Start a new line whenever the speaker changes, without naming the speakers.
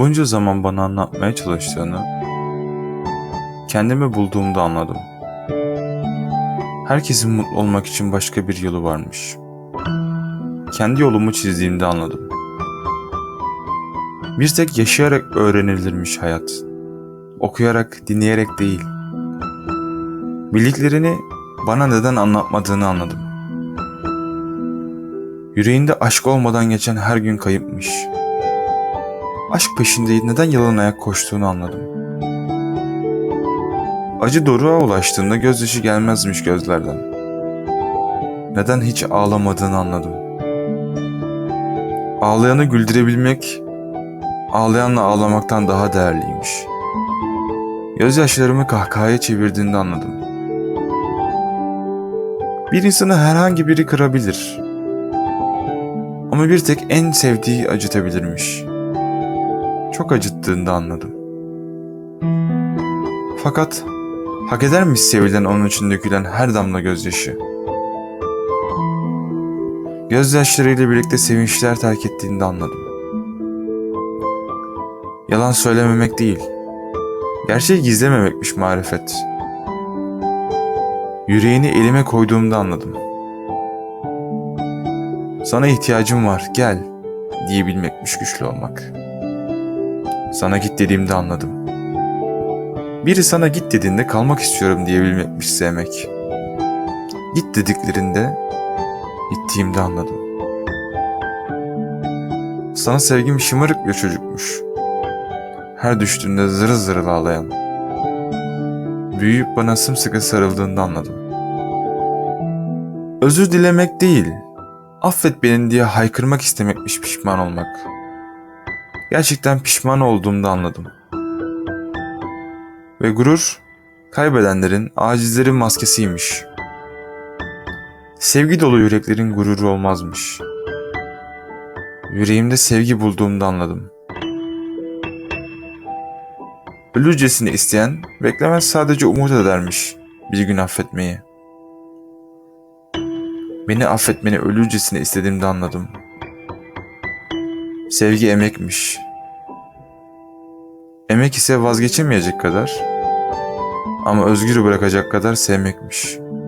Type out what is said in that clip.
Bunca zaman bana anlatmaya çalıştığını kendimi bulduğumda anladım. Herkesin mutlu olmak için başka bir yolu varmış. Kendi yolumu çizdiğimde anladım. Bir tek yaşayarak öğrenilirmiş hayat. Okuyarak, dinleyerek değil. Bildiklerini bana neden anlatmadığını anladım. Yüreğinde aşk olmadan geçen her gün kayıpmış. Aşk peşinde neden yalan ayak koştuğunu anladım. Acı doruğa ulaştığında gözyaşı gelmezmiş gözlerden. Neden hiç ağlamadığını anladım. Ağlayanı güldürebilmek, ağlayanla ağlamaktan daha değerliymiş. Gözyaşlarımı kahkahaya çevirdiğinde anladım. Bir insanı herhangi biri kırabilir. Ama bir tek en sevdiği acıtabilirmiş. Çok acıttığında anladım. Fakat hak edermiş sevilen onun için dökülen her damla gözyaşı. Gözyaşlarıyla birlikte sevinçler terk ettiğinde anladım. Yalan söylememek değil, gerçeği gizlememekmiş marifet. Yüreğini elime koyduğumda anladım. Sana ihtiyacım var, gel diyebilmekmiş güçlü olmak. Sana git dediğimde anladım. Biri sana git dediğinde kalmak istiyorum diyebilmekmiş sevmek. Git dediklerinde gittiğimde anladım. Sana sevgim şımarık bir çocukmuş. Her düştüğünde zırıl zırıl ağlayan. Büyüyüp bana sımsıkı sarıldığında anladım. Özür dilemek değil, affet beni diye haykırmak istemekmiş pişman olmak. Gerçekten pişman olduğumda anladım. Ve gurur, kaybedenlerin, acizlerin maskesiymiş. Sevgi dolu yüreklerin gururu olmazmış. Yüreğimde sevgi bulduğumda anladım. Ölürcesine isteyen, beklemez sadece umut edermiş bir gün affetmeyi. Beni affetmeni ölürcesine istediğimde anladım. Sevgi emekmiş. Emek ise vazgeçemeyecek kadar ama özgür bırakacak kadar sevmekmiş.''